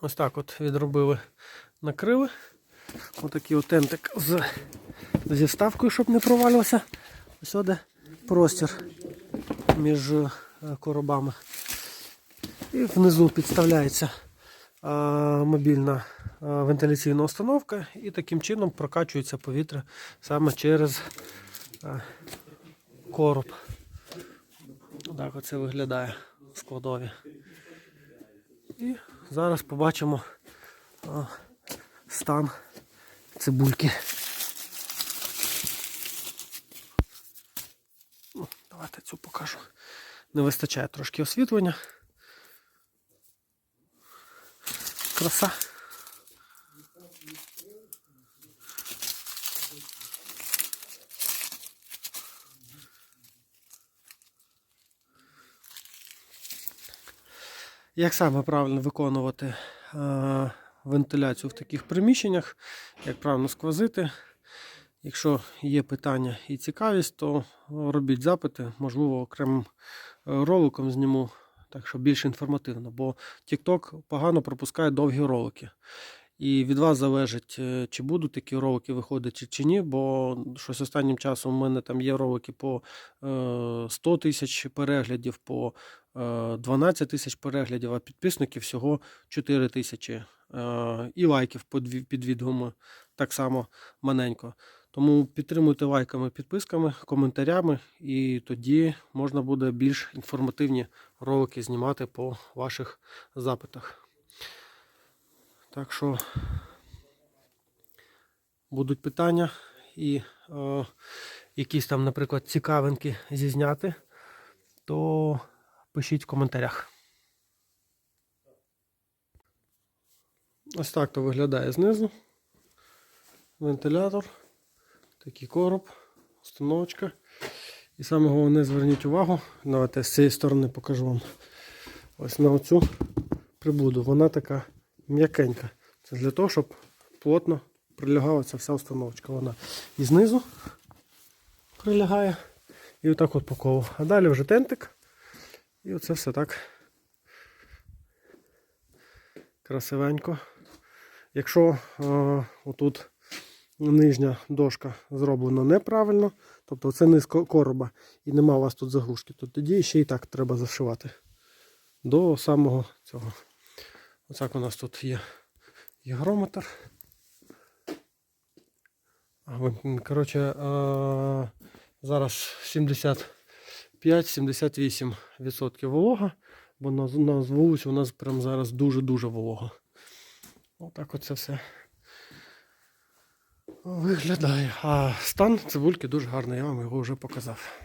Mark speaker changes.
Speaker 1: Ось так от відробили, накрили. Отакий от тентик з, зі вставкою, щоб не провалювався. Ось сюди простір між е, коробами. І внизу підставляється е, мобільна е, вентиляційна установка, і таким чином прокачується повітря саме через е, короб. Так оце виглядає в складові. І зараз побачимо стан цибульки. Ну, давайте цю покажу. Не вистачає трошки освітлення. Краса. Як саме правильно виконувати е, вентиляцію в таких приміщеннях, як правильно сквозити? Якщо є питання і цікавість, то робіть запити, можливо, окремим е, роликом зніму, так що більш інформативно, бо TikTok погано пропускає довгі ролики. І від вас залежить, е, чи будуть такі ролики виходити чи ні, бо щось останнім часом у мене там є ролики по е, 100 тисяч переглядів, по е, 12 тисяч переглядів, а підписників всього 4 тисячі. Е, І лайків під ві- під відеоми так само маненько. Тому підтримуйте лайками, підписками, коментарями, і тоді можна буде більш інформативні ролики знімати по ваших запитах. Так що будуть питання і е, якісь там, наприклад, цікавинки зізняти, то пишіть в коментарях. Ось так то виглядає знизу. Вентилятор, такий короб, установочка. І саме головне зверніть увагу, давайте з цієї сторони покажу вам. Ось на оцю прибуду. Вона така м'якенька. Це для того, щоб плотно прилягала ця вся установочка. Вона і знизу прилягає, і отак от по колу. А далі вже тентик. І оце все так красивенько. Якщо е, отут нижня дошка зроблена неправильно, тобто це низ короба і нема у вас тут заглушки, то тоді ще і так треба зашивати до самого цього. Оцяк у нас тут є гігрометр. Коротше, зараз 75-78% волога, бо на, на вулиці у нас прямо зараз дуже-дуже волога. Отак оце все виглядає. А стан цибульки дуже гарний, я вам його вже показав.